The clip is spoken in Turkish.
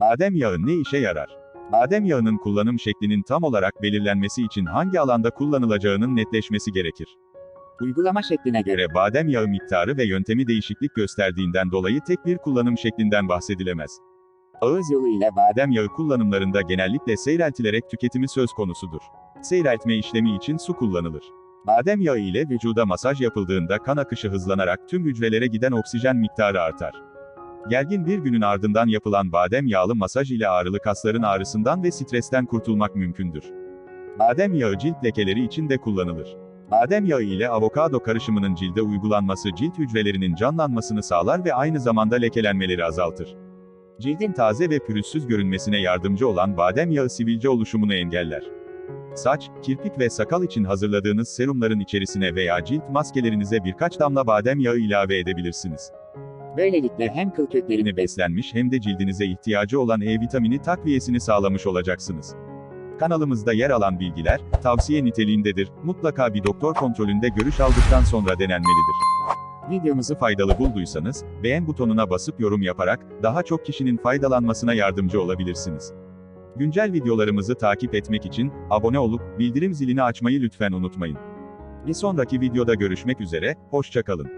Badem yağı ne işe yarar? Badem yağının kullanım şeklinin tam olarak belirlenmesi için hangi alanda kullanılacağının netleşmesi gerekir. Uygulama şekline göre badem yağı miktarı ve yöntemi değişiklik gösterdiğinden dolayı tek bir kullanım şeklinden bahsedilemez. ağız yolu ile Badem yağı kullanımlarında genellikle seyreltilerek tüketimi söz konusudur. Seyreltme işlemi için su kullanılır. Badem yağı ile vücuda masaj yapıldığında kan akışı hızlanarak tüm hücrelere giden oksijen miktarı artar. Gergin bir günün ardından yapılan badem yağlı masaj ile ağrılı kasların ağrısından ve stresten kurtulmak mümkündür. Badem yağı cilt lekeleri için de kullanılır. Badem yağı ile avokado karışımının cilde uygulanması cilt hücrelerinin canlanmasını sağlar ve aynı zamanda lekelenmeleri azaltır. Cildin taze ve pürüzsüz görünmesine yardımcı olan badem yağı sivilce oluşumunu engeller. Saç, kirpik ve sakal için hazırladığınız serumların içerisine veya cilt maskelerinize birkaç damla badem yağı ilave edebilirsiniz. Böylelikle hem kıl köklerini beslenmiş hem de cildinize ihtiyacı olan E vitamini takviyesini sağlamış olacaksınız. Kanalımızda yer alan bilgiler, tavsiye niteliğindedir, mutlaka bir doktor kontrolünde görüş aldıktan sonra denenmelidir. Videomuzu faydalı bulduysanız, beğen butonuna basıp yorum yaparak, daha çok kişinin faydalanmasına yardımcı olabilirsiniz. Güncel videolarımızı takip etmek için, abone olup, bildirim zilini açmayı lütfen unutmayın. Bir sonraki videoda görüşmek üzere, hoşçakalın.